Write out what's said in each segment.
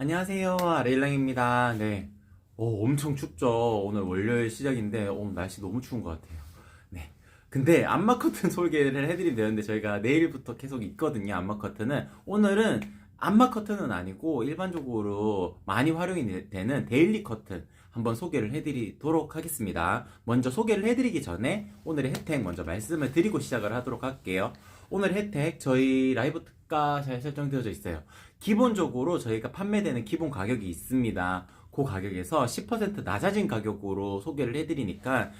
안녕하세요. 아레일랑입니다. 네. 오, 엄청 춥죠. 오늘 월요일 시작인데, 오, 날씨 너무 추운 것 같아요. 네. 근데 안마 커튼 소개를 해드리면 되는데, 저희가 내일부터 계속 있거든요. 안마 커튼은. 오늘은 안마 커튼은 아니고, 일반적으로 많이 활용이 되는 데일리 커튼 한번 소개를 해드리도록 하겠습니다. 먼저 소개를 해드리기 전에 오늘의 혜택 먼저 말씀을 드리고 시작을 하도록 할게요. 오늘 혜택 저희 라이브 특가 잘 설정되어져 있어요. 기본적으로 저희가 판매되는 기본 가격이 있습니다. 그 가격에서 10% 낮아진 가격으로 소개를 해드리니까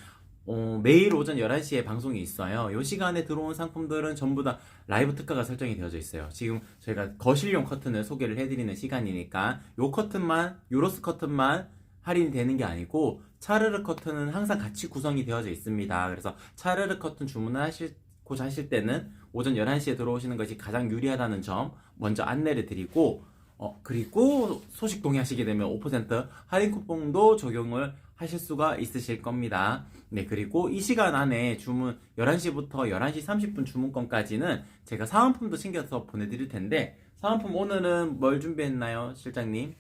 어, 매일 오전 11시에 방송이 있어요. 이 시간에 들어온 상품들은 전부 다 라이브 특가가 설정이 되어져 있어요. 지금 저희가 거실용 커튼을 소개를 해드리는 시간이니까 요 커튼만, 요로스 커튼만 할인이 되는 게 아니고 차르르 커튼은 항상 같이 구성이 되어져 있습니다. 그래서 차르르 커튼 주문하시고자 하실 때는 오전 11시에 들어오시는 것이 가장 유리하다는 점 먼저 안내를 드리고 어, 그리고 소식 동의하시게 되면 5% 할인 쿠폰도 적용을 하실 수가 있으실 겁니다. 네, 그리고 이 시간 안에 주문 11시부터 11시 30분 주문권까지는 제가 사은품도 챙겨서 보내드릴 텐데 사은품 오늘은 뭘 준비했나요, 실장님?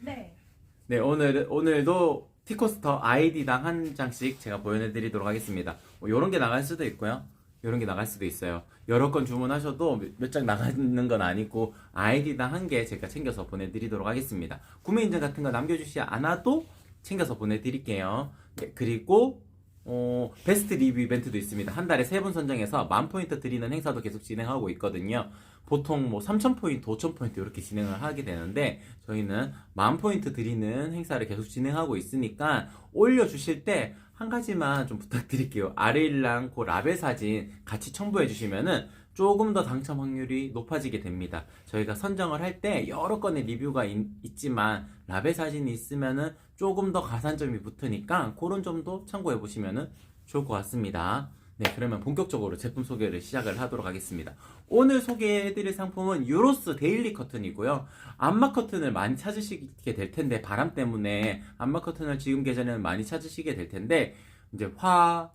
네. 네, 오늘, 오늘도 티코스터 아이디당 한 장씩 제가 보여드리도록 하겠습니다. 뭐, 요런 게 나갈 수도 있고요. 요런 게 나갈 수도 있어요. 여러 건 주문하셔도 몇 장 나가는 건 아니고, 아이디당 한 개 제가 챙겨서 보내드리도록 하겠습니다. 구매 인증 같은 거 남겨주시지 않아도 챙겨서 보내드릴게요. 네, 그리고, 어, 베스트 리뷰 이벤트도 있습니다. 한 달에 세 분 선정해서 만 포인트 드리는 행사도 계속 진행하고 있거든요. 보통 뭐 3,000포인트, 5,000포인트 이렇게 진행을 하게 되는데 저희는 만 포인트 드리는 행사를 계속 진행하고 있으니까 올려주실 때 한 가지만 좀 부탁드릴게요. 아레일랑 그 라벨 사진 같이 첨부해 주시면은 조금 더 당첨 확률이 높아지게 됩니다. 저희가 선정을 할 때 여러 건의 리뷰가 있, 지만 라벨 사진이 있으면은 조금 더 가산점이 붙으니까 그런 점도 참고해 보시면은 좋을 것 같습니다. 네, 그러면 본격적으로 제품 소개를 시작을 하도록 하겠습니다. 오늘 소개해드릴 상품은 유로스 데일리 커튼이고요. 안마 커튼을 많이 찾으시게 될 텐데 바람 때문에 안마 커튼을 지금 계절에는 많이 찾으시게 될 텐데 이제 화,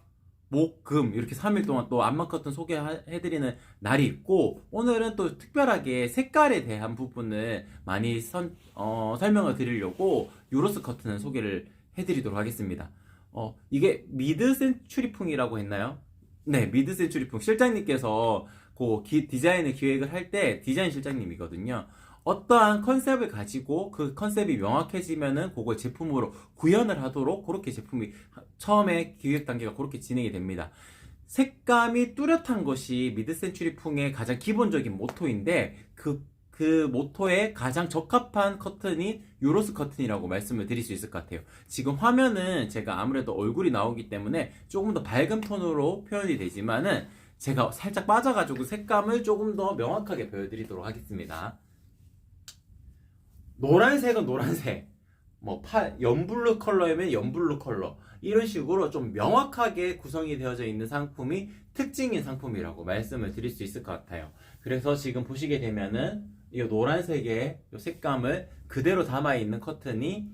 목, 금 이렇게 3일 동안 또 안마 커튼 소개해드리는 날이 있고 오늘은 또 특별하게 색깔에 대한 부분을 많이 선, 어, 설명을 드리려고 유로스 커튼을 소개를 해드리도록 하겠습니다. 어, 이게 미드 센츄리풍이라고 했나요? 네, 미드 센츄리풍 실장님께서 그 기- 디자인을 기획을 할 때 디자인 실장님이거든요. 어떠한 컨셉을 가지고 그 컨셉이 명확해지면은 그걸 제품으로 구현을 하도록 그렇게 제품이 처음에 기획 단계가 그렇게 진행이 됩니다. 색감이 뚜렷한 것이 미드 센츄리풍의 가장 기본적인 모토인데 그, 그 모토에 가장 적합한 커튼이 유로스 커튼이라고 말씀을 드릴 수 있을 것 같아요. 지금 화면은 제가 아무래도 얼굴이 나오기 때문에 조금 더 밝은 톤으로 표현이 되지만은 제가 살짝 빠져가지고 색감을 조금 더 명확하게 보여드리도록 하겠습니다. 노란색은 노란색, 뭐 파, 연블루 컬러이면 연블루 컬러 이런 식으로 좀 명확하게 구성이 되어져 있는 상품이 특징인 상품이라고 말씀을 드릴 수 있을 것 같아요. 그래서 지금 보시게 되면은 이 노란색의 이 색감을 그대로 담아 있는 커튼이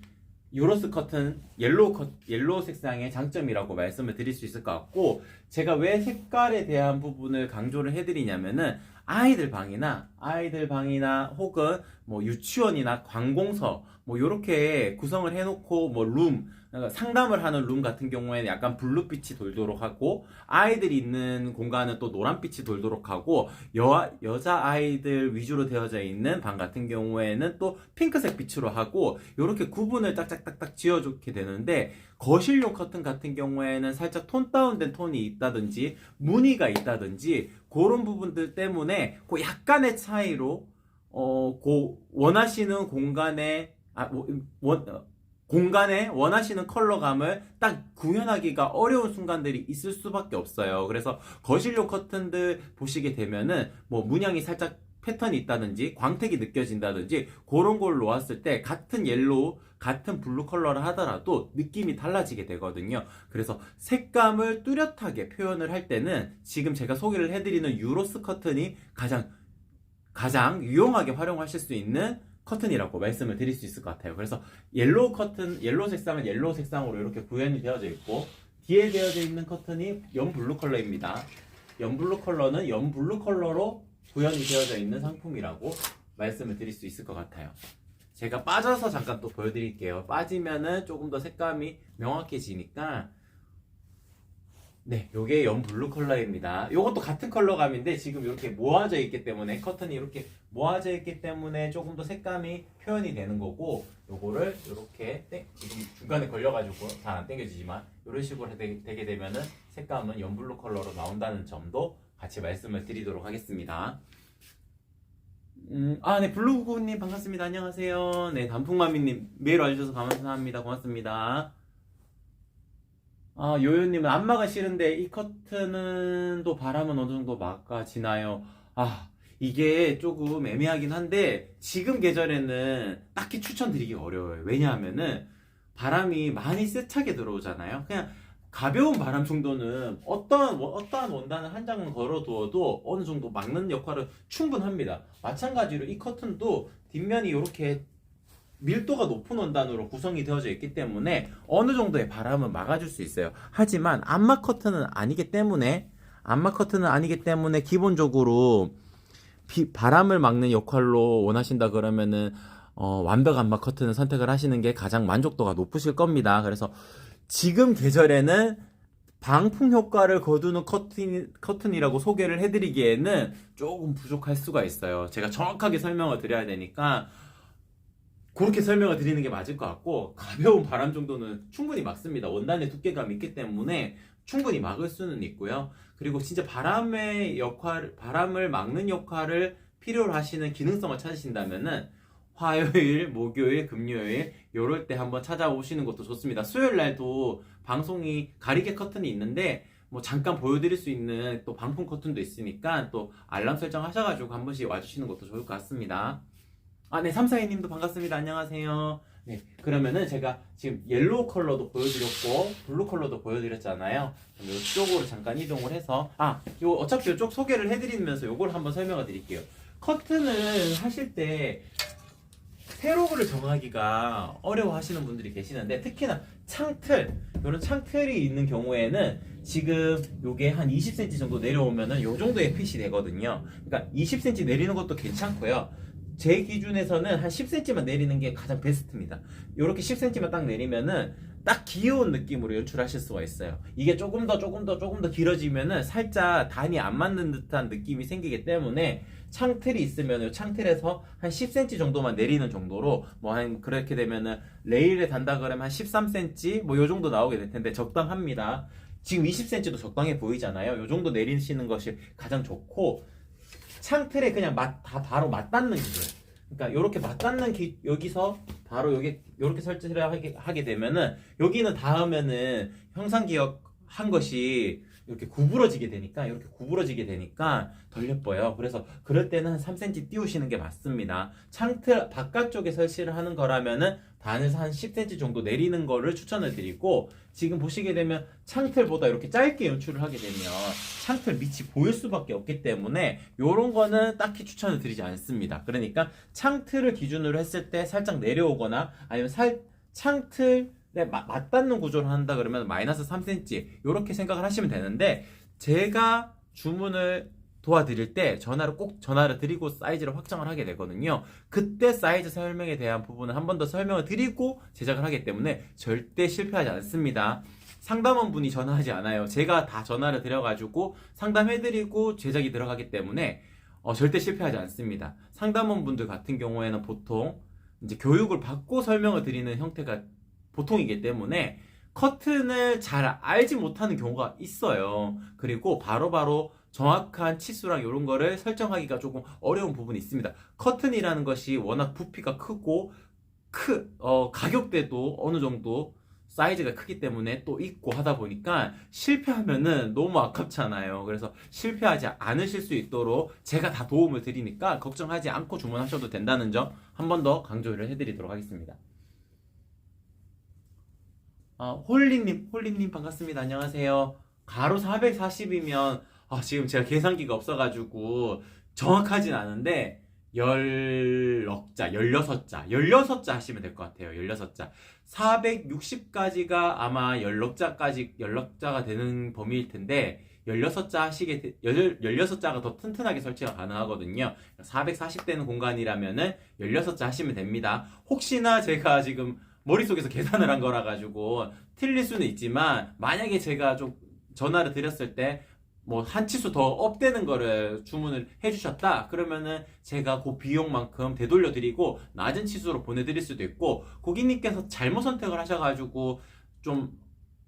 유로스 커튼 옐로우 커, 옐로우 색상의 장점이라고 말씀을 드릴 수 있을 것 같고 제가 왜 색깔에 대한 부분을 강조를 해드리냐면은 아이들 방이나 아이들 방이나 혹은 뭐 유치원이나 관공서 뭐 요렇게 구성을 해놓고 뭐룸 그러니까 상담을 하는 룸 같은 경우에는 약간 블루빛이 돌도록 하고 아이들이 있는 공간은 또 노란빛이 돌도록 하고 여, 여자 아이들 위주로 되어져 있는 방 같은 경우에는 또 핑크색 빛으로 하고 이렇게 구분을 딱딱딱딱 지어주게 되는데 거실용 커튼 같은 경우에는 살짝 톤 다운된 톤이 있다든지 무늬가 있다든지 그런 부분들 때문에 그 약간의 차이로 어, 그 원하시는 공간에 아, 원, 어, 공간에 원하시는 컬러감을 딱 구현하기가 어려운 순간들이 있을 수밖에 없어요. 그래서 거실용 커튼들 보시게 되면은 뭐 문양이 살짝 패턴이 있다든지 광택이 느껴진다든지 그런 걸 놓았을 때 같은 옐로우, 같은 블루 컬러를 하더라도 느낌이 달라지게 되거든요. 그래서 색감을 뚜렷하게 표현을 할 때는 지금 제가 소개를 해드리는 유로스 커튼이 가장 가장 유용하게 활용하실 수 있는 커튼이라고 말씀을 드릴 수 있을 것 같아요. 그래서 옐로우 커튼, 옐로우 색상은 옐로우 색상으로 이렇게 구현이 되어져 있고 뒤에 되어져 있는 커튼이 연블루 컬러입니다. 연블루 컬러는 연블루 컬러로 구현이 되어져 있는 상품이라고 말씀을 드릴 수 있을 것 같아요. 제가 빠져서 잠깐 또 보여드릴게요. 빠지면은 조금 더 색감이 명확해지니까 네, 요게 연블루 컬러입니다. 요것도 같은 컬러감인데 지금 이렇게 모아져 있기 때문에 커튼이 이렇게 모아져 있기 때문에 조금 더 색감이 표현이 되는 거고 요거를 이렇게 땡, 지금 중간에 걸려가지고 잘안 당겨지지만 이런 식으로 되, 되게 되면은 색감은 연블루 컬러로 나온다는 점도 같이 말씀을 드리도록 하겠습니다. 음, 아, 네, 블루구님 반갑습니다. 안녕하세요. 네, 단풍마미님 메일 와주셔서 감사합니다. 고맙습니다. 아, 요요님은 안마가 싫은데 이 커튼은 또 바람은 어느 정도 막아지나요? 아, 이게 조금 애매하긴 한데 지금 계절에는 딱히 추천드리기 어려워요. 왜냐하면은 바람이 많이 세차게 들어오잖아요. 그냥 가벼운 바람 정도는 어떠한 원- 어떠한 원단을 한 장만 걸어두어도 어느 정도 막는 역할은 충분합니다. 마찬가지로 이 커튼도 뒷면이 이렇게 밀도가 높은 원단으로 구성이 되어져 있기 때문에 어느 정도의 바람은 막아줄 수 있어요. 하지만 안마 커튼은 아니기 때문에 안마 커튼은 아니기 때문에 기본적으로 비- 바람을 막는 역할로 원하신다 그러면은 어, 완벽 안마 커튼을 선택을 하시는 게 가장 만족도가 높으실 겁니다. 그래서 지금 계절에는 방풍 효과를 거두는 커튼, 커튼이라고 소개를 해드리기에는 조금 부족할 수가 있어요. 제가 정확하게 설명을 드려야 되니까 그렇게 설명을 드리는 게 맞을 것 같고 가벼운 바람 정도는 충분히 막습니다. 원단의 두께감이 있기 때문에 충분히 막을 수는 있고요. 그리고 진짜 바람의 역할, 바람을 막는 역할을 필요로 하시는 기능성을 찾으신다면은 화요일, 목요일, 금요일 요럴 때 한번 찾아오시는 것도 좋습니다. 수요일 날도 방송이 가리개 커튼이 있는데 뭐 잠깐 보여드릴 수 있는 또 방풍 커튼도 있으니까 또 알람 설정 하셔가지고 한 번씩 와주시는 것도 좋을 것 같습니다. 아, 네, 삼사이님도 반갑습니다. 안녕하세요. 네, 그러면은 제가 지금 옐로우 컬러도 보여드렸고 블루 컬러도 보여드렸잖아요. 이쪽으로 잠깐 이동을 해서 아, 요 어차피 이쪽 소개를 해드리면서 요걸 한번 설명을 드릴게요. 커튼을 하실 때 세로를 정하기가 어려워하시는 분들이 계시는데 특히나 창틀 이런 창틀이 있는 경우에는 지금 요게 한 20cm 정도 내려오면은 요 정도의 핏이 되거든요. 그러니까 20cm 내리는 것도 괜찮고요. 제 기준에서는 한 10cm만 내리는 게 가장 베스트입니다. 이렇게 10cm만 딱 내리면은 딱 귀여운 느낌으로 연출하실 수가 있어요. 이게 조금 더 조금 더 조금 더 길어지면은 살짝 단이 안 맞는 듯한 느낌이 생기기 때문에 창틀이 있으면 요 창틀에서 한 10cm 정도만 내리는 정도로 뭐 한 그렇게 되면은 레일에 단다 그러면 한 13cm 뭐 요 정도 나오게 될 텐데 적당합니다. 지금 20cm도 적당해 보이잖아요. 요 정도 내리시는 것이 가장 좋고 창틀에 그냥 맞, 다 바로 맞닿는 기준. 그러니까 요렇게 맞닿는 기, 여기서 바로 여기 요렇게 설치를 하게, 하게 되면은 여기는 닿으면은 형상 기억 한 것이 이렇게 구부러지게 되니까 이렇게 구부러지게 되니까 덜 예뻐요. 그래서 그럴 때는 한 3cm 띄우시는 게 맞습니다. 창틀 바깥쪽에 설치를 하는 거라면은 반에서 한 10cm 정도 내리는 거를 추천을 드리고 지금 보시게 되면 창틀보다 이렇게 짧게 연출을 하게 되면 창틀 밑이 보일 수밖에 없기 때문에 이런 거는 딱히 추천을 드리지 않습니다. 그러니까 창틀을 기준으로 했을 때 살짝 내려오거나 아니면 살 창틀 에 마- 맞닿는 구조를 한다 그러면 마이너스 3cm 이렇게 생각을 하시면 되는데 제가 주문을 도와드릴 때 전화를 꼭 전화를 드리고 사이즈를 확정을 하게 되거든요. 그때 사이즈 설명에 대한 부분을 한 번 더 설명을 드리고 제작을 하기 때문에 절대 실패하지 않습니다. 상담원 분이 전화하지 않아요. 제가 다 전화를 드려가지고 상담해드리고 제작이 들어가기 때문에 어, 절대 실패하지 않습니다. 상담원 분들 같은 경우에는 보통 이제 교육을 받고 설명을 드리는 형태가 보통이기 때문에 커튼을 잘 알지 못하는 경우가 있어요. 그리고 바로 바로 정확한 치수랑 이런 거를 설정하기가 조금 어려운 부분이 있습니다. 커튼이라는 것이 워낙 부피가 크고 크, 어, 가격대도 어느 정도 사이즈가 크기 때문에 또 있고 하다 보니까 실패하면은 너무 아깝잖아요. 그래서 실패하지 않으실 수 있도록 제가 다 도움을 드리니까 걱정하지 않고 주문하셔도 된다는 점 한 번 더 강조를 해드리도록 하겠습니다. 아, 홀리님, 홀리님 반갑습니다. 안녕하세요. 가로 440이면, 아, 지금 제가 계산기가 없어가지고 정확하진 않은데, 10넉자, 16자, 16자 하시면 될 것 같아요. 16자. 460까지가 아마 16자까지, 16자가 되는 범위일 텐데, 16자 하시게, 되- 16자가 더 튼튼하게 설치가 가능하거든요. 440대는 공간이라면은 16자 하시면 됩니다. 혹시나 제가 지금 머릿속에서 계산을 한 거라 가지고 틀릴 수는 있지만 만약에 제가 좀 전화를 드렸을 때 뭐 한 치수 더 업되는 거를 주문을 해주셨다 그러면은 제가 그 비용만큼 되돌려 드리고 낮은 치수로 보내드릴 수도 있고 고객님께서 잘못 선택을 하셔가지고 좀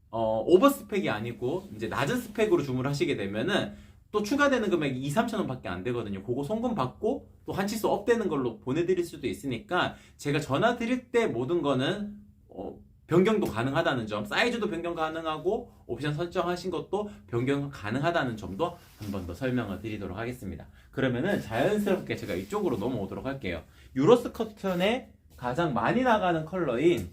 어, 오버 스펙이 아니고 이제 낮은 스펙으로 주문하시게 되면은 또 추가되는 금액이 2, 3천 원밖에 안 되거든요. 그거 송금 받고 또 한 치수 업되는 걸로 보내드릴 수도 있으니까 제가 전화 드릴 때 모든 거는 어, 변경도 가능하다는 점, 사이즈도 변경 가능하고 옵션 설정하신 것도 변경 가능하다는 점도 한 번 더 설명을 드리도록 하겠습니다. 그러면은 자연스럽게 제가 이쪽으로 넘어오도록 할게요. 유로스 커튼에 가장 많이 나가는 컬러인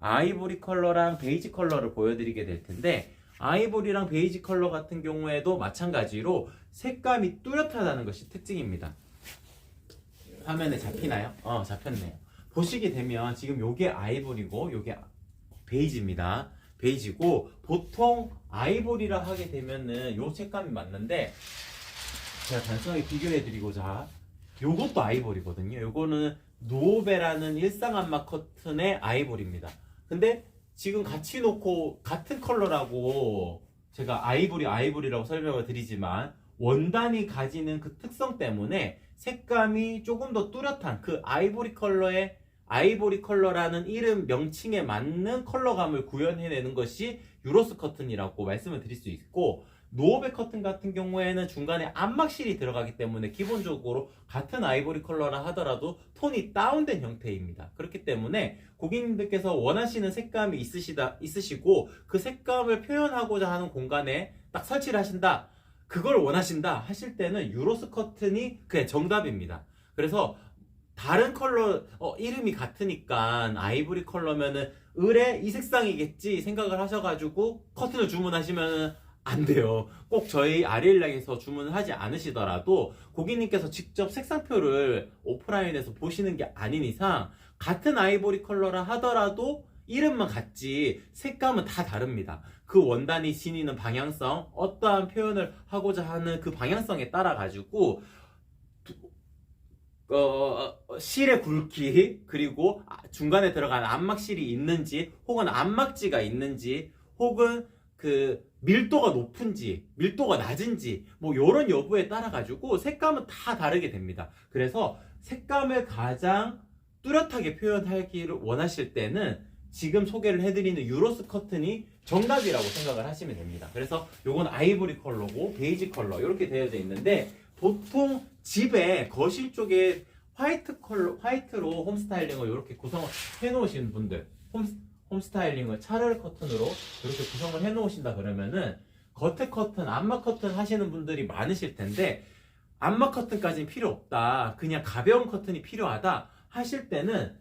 아이보리 컬러랑 베이지 컬러를 보여드리게 될 텐데 아이보리랑 베이지 컬러 같은 경우에도 마찬가지로 색감이 뚜렷하다는 것이 특징입니다. 화면에 잡히나요? 어, 잡혔네요. 보시게 되면 지금 요게 아이보리고 요게 베이지입니다. 베이지고 보통 아이보리라 하게 되면은 요 색감이 맞는데 제가 단순하게 비교해 드리고자 요것도 아이보리거든요. 요거는 노베라는 일상 안마 커튼의 아이보리입니다. 근데 지금 같이 놓고 같은 컬러라고 제가 아이보리 아이보리라고 설명을 드리지만 원단이 가지는 그 특성 때문에 색감이 조금 더 뚜렷한 그 아이보리 컬러의 아이보리 컬러라는 이름 명칭에 맞는 컬러감을 구현해내는 것이 유로스 커튼이라고 말씀을 드릴 수 있고 노베 커튼 같은 경우에는 중간에 암막실이 들어가기 때문에 기본적으로 같은 아이보리 컬러라 하더라도 톤이 다운된 형태입니다. 그렇기 때문에 고객님들께서 원하시는 색감이 있으시다 있으시고 그 색감을 표현하고자 하는 공간에 딱 설치를 하신다. 그걸 원하신다 하실 때는 유로스 커튼이 그냥 정답입니다. 그래서 다른 컬러 어, 이름이 같으니까 아이보리 컬러면은 을에 이 색상이겠지 생각을 하셔가지고 커튼을 주문하시면은 안 돼요. 꼭 저희 아리엘락에서 주문을 하지 않으시더라도 고객님께서 직접 색상표를 오프라인에서 보시는 게 아닌 이상 같은 아이보리 컬러라 하더라도 이름만 같지 색감은 다 다릅니다. 그 원단이 지니는 방향성, 어떠한 표현을 하고자 하는 그 방향성에 따라 가지고 어, 어, 실의 굵기 그리고 아, 중간에 들어간 안막실이 있는지 혹은 안막지가 있는지 혹은 그 밀도가 높은지 밀도가 낮은지 뭐 이런 여부에 따라 가지고 색감은 다 다르게 됩니다. 그래서 색감을 가장 뚜렷하게 표현하기를 원하실 때는 지금 소개를 해드리는 유로스 커튼이 정답이라고 생각을 하시면 됩니다. 그래서 요건 아이보리 컬러고 베이지 컬러 이렇게 되어져 있는데 보통 집에 거실 쪽에 화이트 컬러 화이트로 홈 스타일링을 이렇게 구성을 해 놓으시는 분들 홈, 홈 스타일링을 차를 커튼으로 이렇게 구성을 해 놓으신다 그러면은 겉에 커튼, 안마 커튼 하시는 분들이 많으실 텐데 안마 커튼까지는 필요 없다. 그냥 가벼운 커튼이 필요하다 하실 때는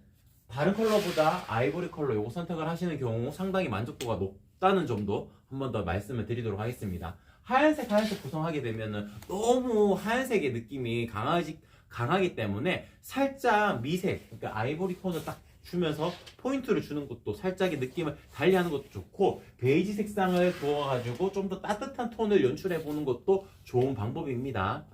다른 컬러보다 아이보리 컬러 요거 선택을 하시는 경우 상당히 만족도가 높 다는 점도 한 번 더 말씀을 드리도록 하겠습니다. 하얀색 하얀색 구성하게 되면은 너무 하얀색의 느낌이 강하지 강하기 때문에 살짝 미색 그러니까 아이보리 톤을 딱 주면서 포인트를 주는 것도 살짝의 느낌을 달리하는 것도 좋고 베이지 색상을 부어가지고 좀 더 따뜻한 톤을 연출해 보는 것도 좋은 방법입니다.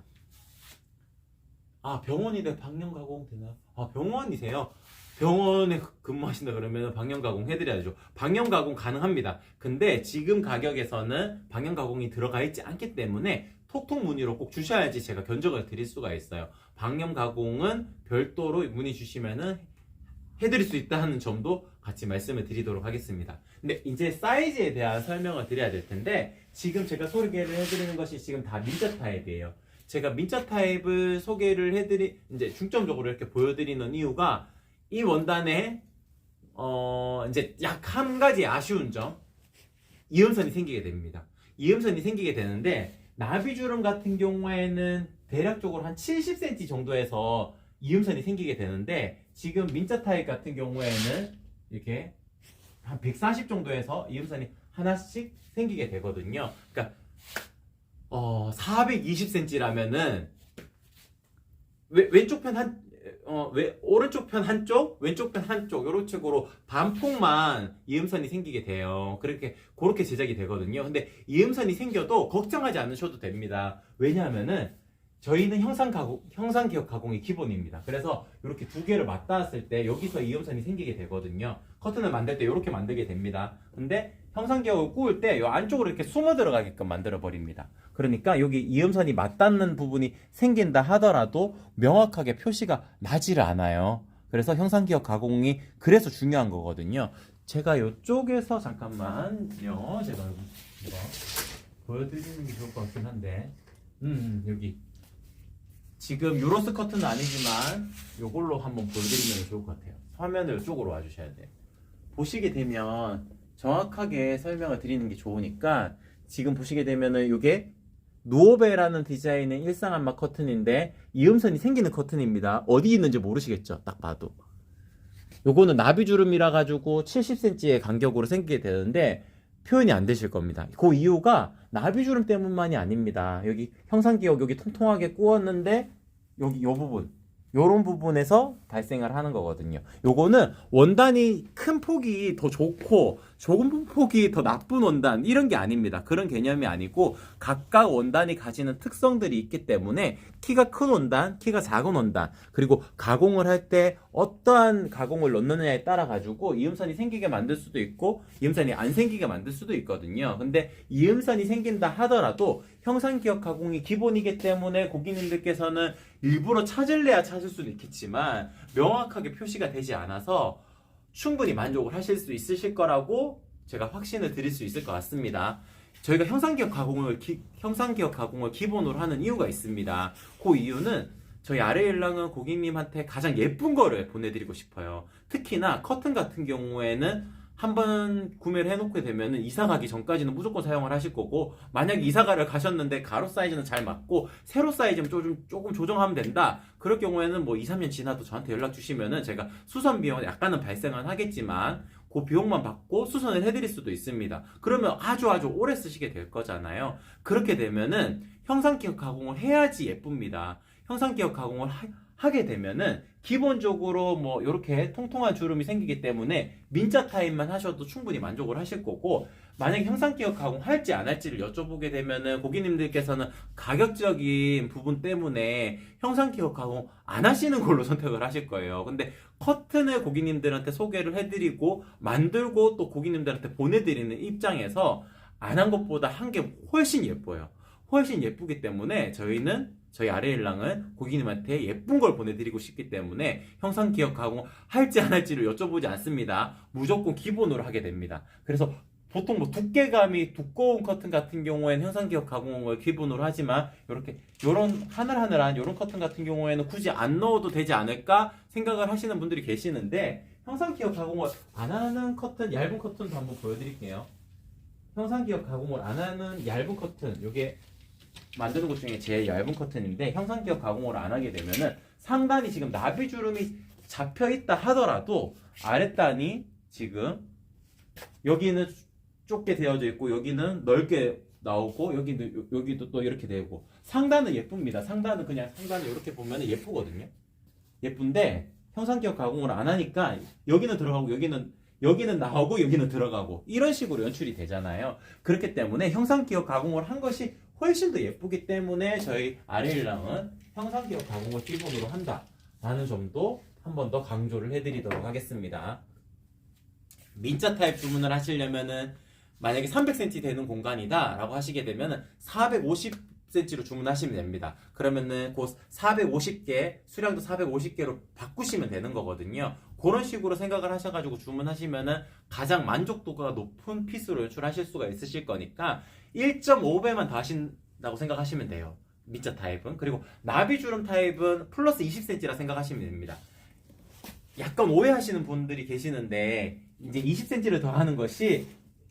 아 병원인데 방영 가공 되나요? 아 병원이세요? 병원에 근무하신다 그러면 방영 가공 해드려야죠. 방영 가공 가능합니다. 근데 지금 가격에서는 방영 가공이 들어가 있지 않기 때문에 톡톡 문의로 꼭 주셔야지 제가 견적을 드릴 수가 있어요. 방영 가공은 별도로 문의 주시면은 해드릴 수 있다는 점도 같이 말씀을 드리도록 하겠습니다. 근데 이제 사이즈에 대한 설명을 드려야 될 텐데 지금 제가 소개를 해드리는 것이 지금 다 민자 타입이에요. 제가 민자 타입을 소개를 해드리 이제 중점적으로 이렇게 보여드리는 이유가 이 원단에 어 이제 약 한 가지 아쉬운 점 이음선이 생기게 됩니다. 이음선이 생기게 되는데 나비주름 같은 경우에는 대략적으로 한 70cm 정도에서 이음선이 생기게 되는데 지금 민자 타입 같은 경우에는 이렇게 한 140 정도에서 이음선이 하나씩 생기게 되거든요. 그러니까 어 420cm라면은 왼쪽 편 한 어, 왜, 오른쪽 편 한쪽, 왼쪽 편 한쪽, 이런 식으로 반폭만 이음선이 생기게 돼요. 그렇게, 그렇게 제작이 되거든요. 근데 이음선이 생겨도 걱정하지 않으셔도 됩니다. 왜냐하면은, 저희는 형상 가공, 형상 기억 가공이 기본입니다. 그래서 이렇게 두 개를 맞닿았을 때 여기서 이음선이 생기게 되거든요. 커튼을 만들 때 이렇게 만들게 됩니다. 근데 형상 기억을 구울 때 이 안쪽으로 이렇게 숨어 들어가게끔 만들어 버립니다. 그러니까 여기 이음선이 맞닿는 부분이 생긴다 하더라도 명확하게 표시가 나지를 않아요. 그래서 형상 기억 가공이 그래서 중요한 거거든요. 제가 이쪽에서 잠깐만요. 제가 보여드리는 게 좋을 것 같긴 한데, 음 여기 지금 유로스 커튼은 아니지만 이걸로 한번 보여드리면 좋을 것 같아요. 화면을 이쪽으로 와주셔야 돼요. 보시게 되면 정확하게 설명을 드리는 게 좋으니까 지금 보시게 되면은 이게 노베라는 디자인의 일상안마 커튼인데 이음선이 생기는 커튼입니다. 어디 있는지 모르시겠죠? 딱 봐도. 요거는 나비주름이라 가지고 70cm의 간격으로 생기게 되는데 표현이 안 되실 겁니다. 그 이유가 나비주름 때문만이 아닙니다. 여기 형상기억 여기 통통하게 구웠는데 여기 요 부분 요런 부분에서 발생을 하는 거거든요. 요거는 원단이 큰 폭이 더 좋고 좁은 폭이 더 나쁜 원단 이런 게 아닙니다. 그런 개념이 아니고 각각 원단이 가지는 특성들이 있기 때문에 키가 큰 원단, 키가 작은 원단 그리고 가공을 할 때 어떠한 가공을 넣느냐에 따라 가지고 이음선이 생기게 만들 수도 있고 이음선이 안 생기게 만들 수도 있거든요. 근데 이음선이 생긴다 하더라도 형상 기억 가공이 기본이기 때문에 고객님들께서는 일부러 찾을래야 찾을 수도 있겠지만 명확하게 표시가 되지 않아서 충분히 만족을 하실 수 있으실 거라고 제가 확신을 드릴 수 있을 것 같습니다. 저희가 형상기업 가공을 기- 형상기업 가공을 기본으로 하는 이유가 있습니다. 그 이유는 저희 아래일랑은 고객님한테 가장 예쁜 거를 보내드리고 싶어요. 특히나 커튼 같은 경우에는 한 번 구매를 해놓게 되면은 이사 가기 전까지는 무조건 사용을 하실 거고 만약에 이사가를 가셨는데 가로 사이즈는 잘 맞고 세로 사이즈는 조금 조금 조정하면 된다. 그럴 경우에는 뭐 2, 3년 지나도 저한테 연락 주시면은 제가 수선 비용은 약간은 발생은 하겠지만 그 비용만 받고 수선을 해드릴 수도 있습니다. 그러면 아주 아주 오래 쓰시게 될 거잖아요. 그렇게 되면은 형상 기억 가공을 해야지 예쁩니다. 형상 기억 가공을 하, 게 되면은 기본적으로 뭐 이렇게 통통한 주름이 생기기 때문에 민자 타입만 하셔도 충분히 만족을 하실 거고 만약에 형상 기억 가공 할지 안 할지를 여쭤보게 되면은 고객님들께서는 가격적인 부분 때문에 형상 기억 가공 안 하시는 걸로 선택을 하실 거예요. 근데 커튼을 고객님들한테 소개를 해드리고 만들고 또 고객님들한테 보내드리는 입장에서 안 한 것보다 한 게 훨씬 예뻐요. 훨씬 예쁘기 때문에 저희는 저희 아래 일랑은 고객님한테 예쁜 걸 보내드리고 싶기 때문에 형상 기억 가공 할지 안 할지를 여쭤보지 않습니다. 무조건 기본으로 하게 됩니다. 그래서 보통 뭐 두께감이 두꺼운 커튼 같은 경우에는 형상 기억 가공을 기본으로 하지만 이렇게 요런 하늘하늘한 요런 커튼 같은 경우에는 굳이 안 넣어도 되지 않을까 생각을 하시는 분들이 계시는데 형상 기억 가공을 안 하는 커튼 얇은 커튼도 한번 보여드릴게요. 형상 기억 가공을 안 하는 얇은 커튼 요게 만드는 것 중에 제일 얇은 커튼인데 형상 기억 가공을 안 하게 되면은 상단이 지금 나비 주름이 잡혀 있다 하더라도 아랫단이 지금 여기는 좁게 되어져 있고 여기는 넓게 나오고 여기는 요- 여기도 또 이렇게 되고 상단은 예쁩니다. 상단은 그냥 상단을 이렇게 보면 예쁘거든요. 예쁜데 형상 기억 가공을 안 하니까 여기는 들어가고 여기는 여기는 나오고 여기는 들어가고 이런 식으로 연출이 되잖아요. 그렇기 때문에 형상 기억 가공을 한 것이 훨씬 더 예쁘기 때문에 저희 아레일랑은 형상 기억 가공을 기본으로 한다 라는 점도 한 번 더 강조를 해드리도록 하겠습니다. 민자 타입 주문을 하시려면은 만약에 300cm 되는 공간이다 라고 하시게 되면은 450cm로 주문하시면 됩니다. 그러면은 그 450개 수량도 450개로 바꾸시면 되는 거거든요. 그런 식으로 생각을 하셔가지고 주문하시면은 가장 만족도가 높은 피스로 연출하실 수가 있으실 거니까 1.5배만 더 하신다고 생각하시면 돼요. 민자 타입은 그리고 나비주름 타입은 플러스 20cm라 생각하시면 됩니다. 약간 오해하시는 분들이 계시는데 이제 20cm를 더 하는 것이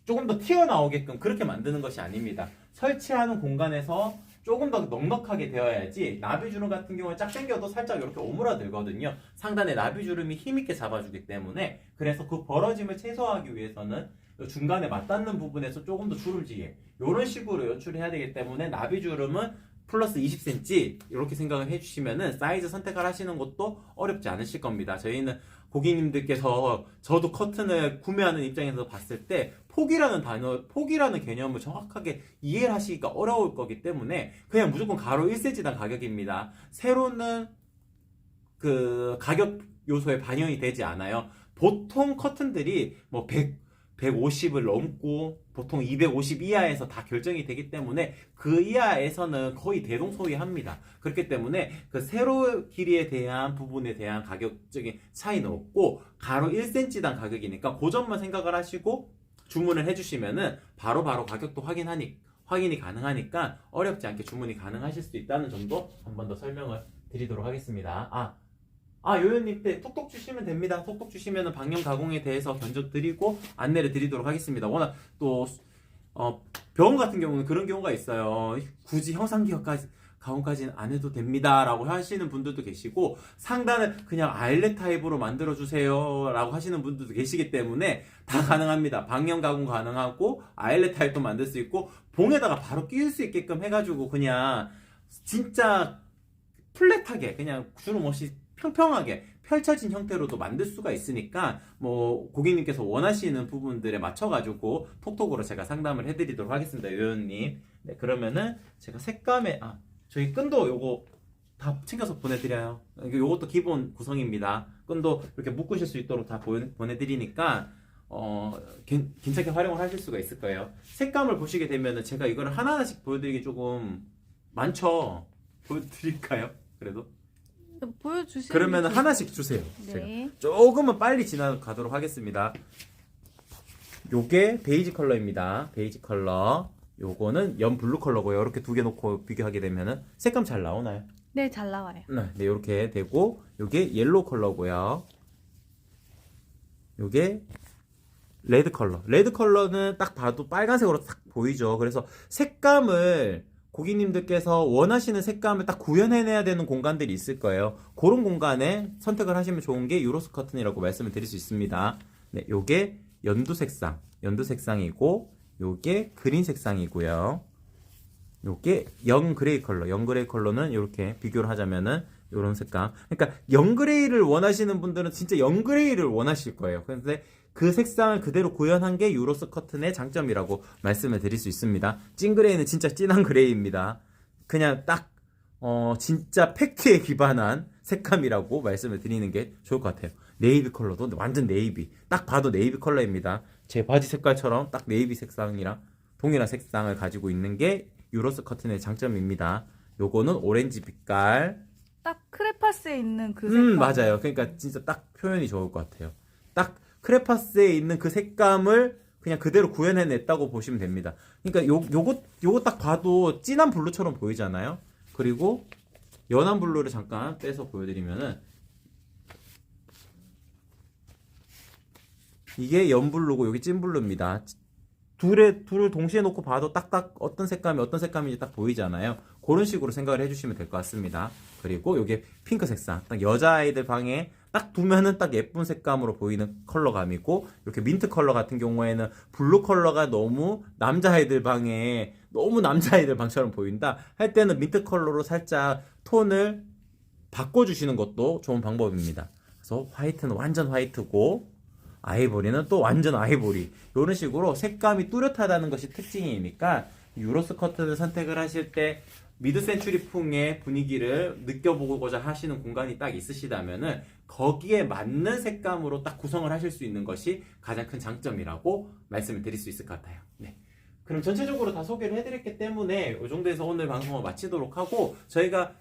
조금 더 튀어나오게끔 그렇게 만드는 것이 아닙니다. 설치하는 공간에서 조금 더 넉넉하게 되어야지 나비주름 같은 경우에 쫙 당겨도 살짝 이렇게 오므라들거든요. 상단에 나비주름이 힘있게 잡아주기 때문에 그래서 그 벌어짐을 최소화하기 위해서는 이 중간에 맞닿는 부분에서 조금 더 주름지게 이런 식으로 연출해야 되기 때문에 나비 주름은 플러스 20cm 이렇게 생각을 해주시면은 사이즈 선택을 하시는 것도 어렵지 않으실 겁니다. 저희는 고객님들께서 저도 커튼을 구매하는 입장에서 봤을 때 폭이라는 단어, 폭이라는 개념을 정확하게 이해를 하시기가 어려울 거기 때문에 그냥 무조건 가로 1cm당 가격입니다. 세로는 그 가격 요소에 반영이 되지 않아요. 보통 커튼들이 뭐 100, 150을 넘고 보통 250 이하에서 다 결정이 되기 때문에 그 이하에서는 거의 대동소이합니다. 그렇기 때문에 그 세로 길이에 대한 부분에 대한 가격적인 차이는 없고 가로 1cm당 가격이니까 그 점만 생각을 하시고 주문을 해주시면은 바로바로 가격도 확인하니 확인이 가능하니까 어렵지 않게 주문이 가능하실 수 있다는 점도 한 번 더 설명을 드리도록 하겠습니다. 아, 아 요요님 때 톡톡 주시면 됩니다. 톡톡 주시면은 방영 가공에 대해서 견적 드리고 안내를 드리도록 하겠습니다. 워낙 또 어, 병원 같은 경우는 그런 경우가 있어요. 굳이 형상기업까지 가공까지는 안 해도 됩니다라고 하시는 분들도 계시고 상단을 그냥 아일렛 타입으로 만들어 주세요라고 하시는 분들도 계시기 때문에 다 가능합니다. 방영 가공 가능하고 아일렛 타입도 만들 수 있고 봉에다가 바로 끼울 수 있게끔 해가지고 그냥 진짜 플랫하게 그냥 주름 없이 평평하게 펼쳐진 형태로도 만들 수가 있으니까 뭐 고객님께서 원하시는 부분들에 맞춰가지고 톡톡으로 제가 상담을 해드리도록 하겠습니다, 요요님. 네 그러면은 제가 색감에 아 저희 끈도 요거 다 챙겨서 보내드려요. 요것도 기본 구성입니다. 끈도 이렇게 묶으실 수 있도록 다 보내, 보내드리니까 어 괜- 괜찮게 활용을 하실 수가 있을 거예요. 색감을 보시게 되면은 제가 이거를 하나하나씩 보여드리기 조금 많죠. 보여드릴까요? 그래도 보여주세요. 그러면 하나씩 주세요. 제가 네. 조금은 빨리 지나가도록 하겠습니다. 요게 베이지 컬러입니다. 베이지 컬러. 요거는 연 블루 컬러고요. 이렇게 두 개 놓고 비교하게 되면은 색감 잘 나오나요? 네, 잘 나와요. 네, 네, 이렇게 되고 요게 옐로우 컬러고요. 요게 레드 컬러. 레드 컬러는 딱 봐도 빨간색으로 딱 보이죠. 그래서 색감을 고객님들께서 원하시는 색감을 딱 구현해내야 되는 공간들이 있을 거예요. 그런 공간에 선택을 하시면 좋은 게 유로스 커튼이라고 말씀을 드릴 수 있습니다. 네, 요게 연두 색상, 연두 색상이고, 요게 그린 색상이고요. 요게 영 그레이 컬러, 영 그레이 컬러는 이렇게 비교를 하자면은 요런 색감. 그러니까 영 그레이를 원하시는 분들은 진짜 영 그레이를 원하실 거예요. 근데 그 색상을 그대로 구현한 게 유로스 커튼의 장점이라고 말씀을 드릴 수 있습니다. 찐 그레이는 진짜 진한 그레이입니다. 그냥 딱 어, 진짜 팩트에 기반한 색감이라고 말씀을 드리는 게 좋을 것 같아요. 네이비 컬러도 완전 네이비. 딱 봐도 네이비 컬러입니다. 제 바지 색깔처럼 딱 네이비 색상이랑 동일한 색상을 가지고 있는 게 유로스 커튼의 장점입니다. 요거는 오렌지 빛깔. 딱 크레파스에 있는 그 음, 색감. 맞아요. 그러니까 진짜 딱 표현이 좋을 것 같아요. 딱 크레파스에 있는 그 색감을 그냥 그대로 구현해냈다고 보시면 됩니다. 그러니까 요, 요거, 요거 딱 봐도 진한 블루처럼 보이잖아요. 그리고 연한 블루를 잠깐 빼서 보여드리면은 이게 연블루고 여기 찐블루입니다. 둘의 둘을 동시에 놓고 봐도 딱딱 어떤 색감이 어떤 색감인지 딱 보이잖아요. 그런 식으로 생각을 해주시면 될 것 같습니다. 그리고 이게 핑크 색상, 딱 여자 아이들 방에 딱 두면은 딱 예쁜 색감으로 보이는 컬러감이고 이렇게 민트 컬러 같은 경우에는 블루 컬러가 너무 남자아이들 방에 너무 남자아이들 방처럼 보인다 할 때는 민트 컬러로 살짝 톤을 바꿔주시는 것도 좋은 방법입니다. 그래서 화이트는 완전 화이트고 아이보리는 또 완전 아이보리 이런 식으로 색감이 뚜렷하다는 것이 특징이니까 유로스 커튼을 선택을 하실 때 미드 센츄리풍의 분위기를 느껴보고자 하시는 공간이 딱 있으시다면은 거기에 맞는 색감으로 딱 구성을 하실 수 있는 것이 가장 큰 장점이라고 말씀을 드릴 수 있을 것 같아요. 네. 그럼 전체적으로 다 소개를 해드렸기 때문에 이 정도에서 오늘 방송을 마치도록 하고 저희가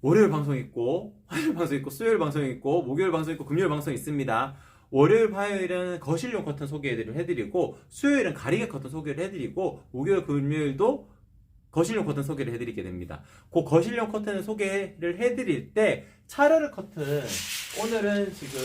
월요일 방송 있고 화요일 방송 있고 수요일 방송 있고 목요일 방송 있고 금요일 방송 있습니다. 월요일 화요일은 거실용 커튼 소개를 해드리고 수요일은 가리개 커튼 소개를 해드리고 목요일 금요일도 거실용 커튼 소개를 해드리게 됩니다. 그 거실용 커튼을 소개를 해드릴 때 차르르 커튼 오늘은 지금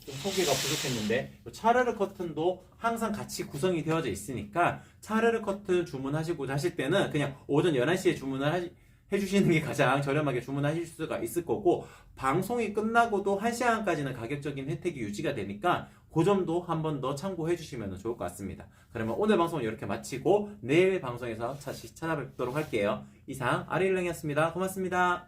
좀 소개가 부족했는데 이 차르르 커튼도 항상 같이 구성이 되어져 있으니까 차르르 커튼 주문하시고자 하실 때는 그냥 오전 11시에 주문을 하시, 해주시는 게 가장 저렴하게 주문하실 수가 있을 거고 방송이 끝나고도 1시간까지는 가격적인 혜택이 유지가 되니까 그 점도 한 번 더 참고해 주시면 좋을 것 같습니다. 그러면 오늘 방송은 이렇게 마치고 내일 방송에서 다시 찾아뵙도록 할게요. 이상 아리일령이었습니다. 고맙습니다.